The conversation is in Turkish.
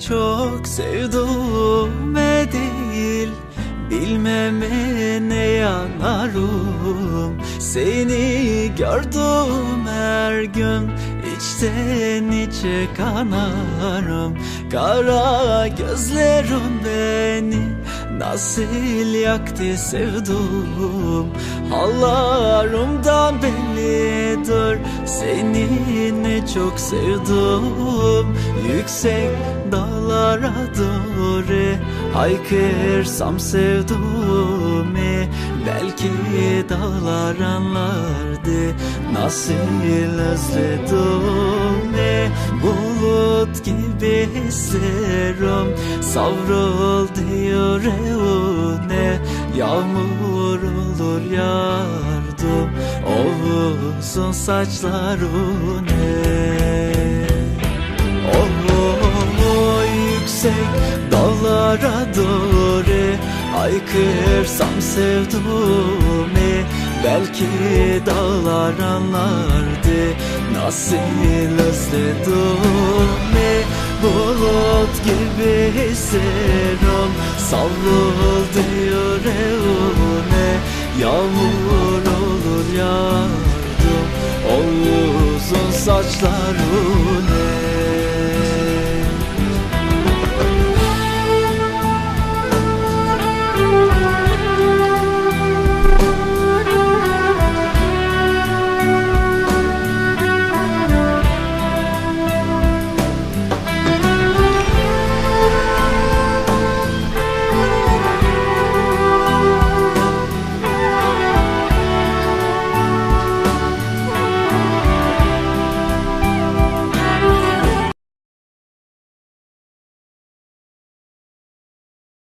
çok sevduğume değil Bilmeme ne yanarım Seni gördüm her gün içten içe kanarım. Kara gözlerin beni Nasıl yaktı sevdum Hallarımdan bellidir Seni ne çok sevdim. Yüksek dağlara doğru Haykırsam sevduğumu Belki dağlar anlardı Nasıl özledim Bulut gibi hislerim Savruldu yüreğine. Yağmur olur yardım uzun saçlarına Oh, yüksek dağlara doğru Haykırsam sevduğumu Belki dağlar anlardı Nasıl özledim Bulut gibi hislerim Savruldu yüreğime. Yağmur saçların